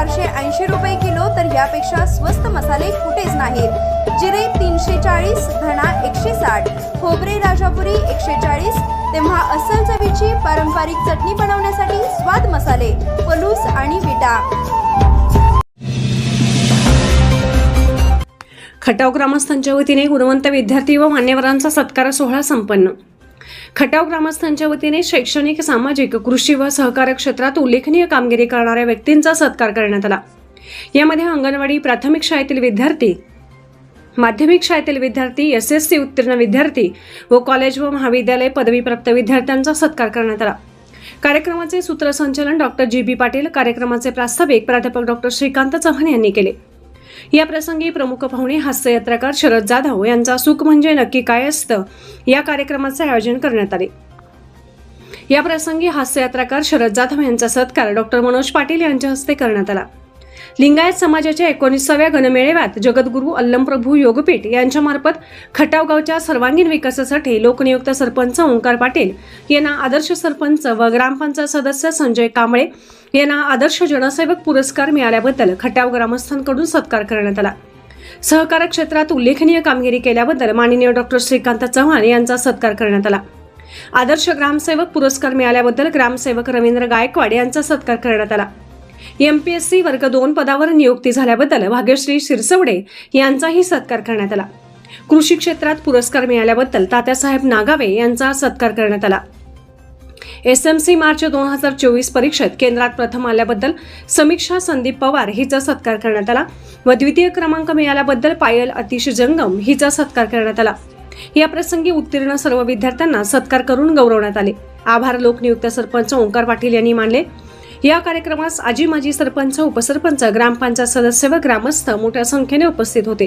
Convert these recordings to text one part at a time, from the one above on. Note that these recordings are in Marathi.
चारशे ऐंशी रुपये किलो तर यापेक्षा स्वस्त मसाले कुठेच नाहीत. जिरे तीनशे चाळीस धणा एकशे साठ खोबरे राजापुरी एकशे चाळीस तेव्हा अस्सल चवीची पारंपरिक चटणी बनवण्यासाठी स्वाद मसाले पलूस आणि विटा. खटाव ग्रामस्थांच्या वतीने गुणवंत विद्यार्थी व मान्यवरांचा सत्कार सोहळा संपन्न. खटाव ग्रामस्थांच्या वतीने शैक्षणिक सामाजिक कृषी व सहकार क्षेत्रात उल्लेखनीय कामगिरी करणाऱ्या व्यक्तींचा सत्कार करण्यात आला. यामध्ये अंगणवाडी प्राथमिक शाळेतील विद्यार्थी माध्यमिक शाळेतील विद्यार्थी एस एस सी उत्तीर्ण विद्यार्थी व कॉलेज व महाविद्यालय पदवीप्राप्त विद्यार्थ्यांचा सत्कार करण्यात आला. कार्यक्रमाचे सूत्रसंचालन डॉक्टर जी बी पाटील कार्यक्रमाचे प्रास्ताविक प्राध्यापक डॉक्टर श्रीकांत चव्हाण यांनी केले. या प्रसंगी प्रमुख पाहुणे हास्ययात्राकार शरद जाधव यांचा सुख म्हणजे नक्की काय असतं? या कार्यक्रमाचे आयोजन करण्यात आले. या प्रसंगी हास्ययात्राकार शरद जाधव यांचा सत्कार डॉक्टर मनोज पाटील यांच्या हस्ते करण्यात आला. लिंगायत समाजाच्या एकोणीसाव्या गणमेळाव्यात जगद्गुरू अल्लमप्रभू योगपीठ यांच्यामार्फत खटावगावच्या सर्वांगीण विकासासाठी लोकनियुक्त सरपंच ओंकार पाटील यांना आदर्श सरपंच व ग्रामपंचायत सदस्य संजय कांबळे यांना आदर्श जनसेवक पुरस्कार मिळाल्याबद्दल खटाव ग्रामस्थांकडून सत्कार करण्यात आला. सहकार क्षेत्रात उल्लेखनीय कामगिरी केल्याबद्दल माननीय डॉक्टर श्रीकांत चव्हाण यांचा सत्कार करण्यात आला. आदर्श ग्रामसेवक पुरस्कार मिळाल्याबद्दल ग्रामसेवक रवींद्र गायकवाड यांचा सत्कार करण्यात आला. एमपीएससी वर्ग दोन पदावर नियुक्ती झाल्याबद्दल भाग्यश्री शिरसवडे यांचाही सत्कार करण्यात आला. कृषी क्षेत्रात पुरस्कार मिळाल्याबद्दल तात्यासाहेब नागावे यांचा सत्कार करण्यात आला. एस एम सी मार्च दोन हजार चोवीस परीक्षेत केंद्रात प्रथम आल्याबद्दल समीक्षा संदीप पवार हिचा सत्कार करण्यात आला व द्वितीय क्रमांक मिळाल्याबद्दल पायल अतिश जंगम हिचा सत्कार करण्यात आला. या प्रसंगी उत्तीर्ण सर्व विद्यार्थ्यांना सत्कार करून गौरवण्यात आले. आभार लोकनियुक्त सरपंच ओंकार पाटील यांनी मानले. या कार्यक्रमास आजी माजी सरपंच उपसरपंच ग्रामपंचायत सदस्य व ग्रामस्थ मोठ्या संख्येने उपस्थित होते.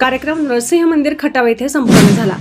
कार्यक्रम नरसिंह मंदिर खटाव येथे संपन्न झाला.